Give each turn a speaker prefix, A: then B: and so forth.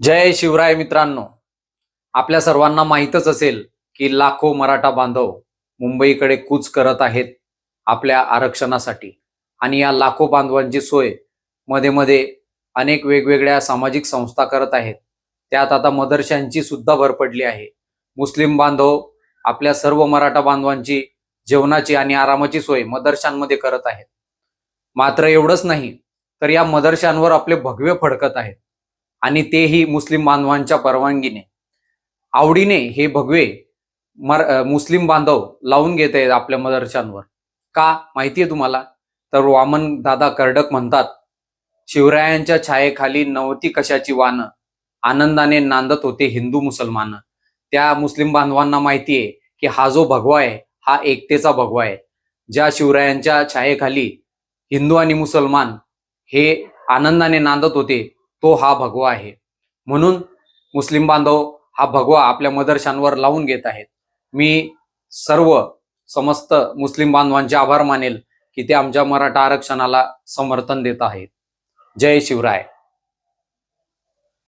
A: जय शिवराय मित्रांनो. आपल्या सर्वांना माहीतच असेल की लाखो मराठा बांधव मुंबईकडे कूच करत आहेत आपल्या आरक्षणासाठी. आणि या लाखो बांधवांची सोयमध्ये मध्ये अनेक वेगवेगळ्या सामाजिक संस्था करत आहेत. त्यात आता मदरशांची सुद्धा भर पडली आहे. मुस्लिम बांधव आपल्या सर्व मराठा बांधवांची जेवणाची आणि आरामाची सोय मदरशांमध्ये करत आहेत. मात्र एवढंच नाही तर या मदरशांवर आपले भगवे फडकत आहेत. आणि तेही मुस्लिम बांधवांच्या परवानगीने. आवडीने हे भगवे मर मुस्लिम बांधव लावून घेत आहेत आपल्या मदरशांवर. का? माहितीये तुम्हाला? तर वामन दादा कर्डक म्हणतात शिवरायांच्या छायेखाली नव्हती कशाची वानं. आनंदाने नांदत होते हिंदू मुसलमान. त्या मुस्लिम बांधवांना माहितीये की हा जो भगवा आहे हा एकतेचा भगवा आहे. ज्या शिवरायांच्या छायेखाली हिंदू आणि मुसलमान हे आनंदाने नांदत होते तो हा भगवा आहे. म्हणून मुस्लिम बांधव हा भगवा आपल्या मदरशांवर लावून घेत आहेत. मी सर्व समस्त मुस्लिम बांधवांचे आभार मानेल की ते आमच्या मराठा आरक्षणाला समर्थन देत आहेत. जय शिवराय.